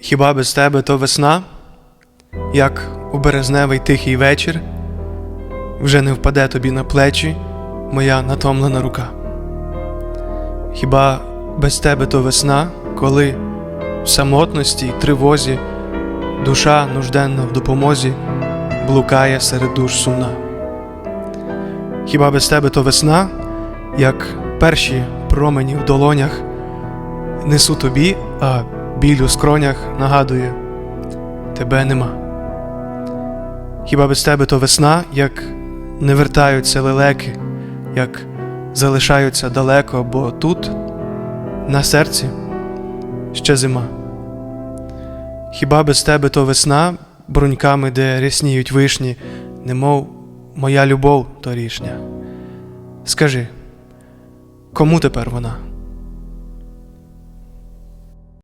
Хіба без тебе то весна, як у березневий тихий вечір, вже не впаде тобі на плечі моя натомлена рука. Хіба без тебе то весна, коли в самотності й тривозі душа нужденна в допомозі блукає серед душ сумна? Хіба без тебе то весна, як перші промені в долонях несу тобі, а біль у скронях нагадує тебе нема. Хіба без тебе то весна, як не вертаються лелеки, як залишаються далеко, бо тут, на серці, ще зима. Хіба без тебе то весна, бруньками, де рясніють вишні, немов моя любов торішня. Скажи, кому тепер вона?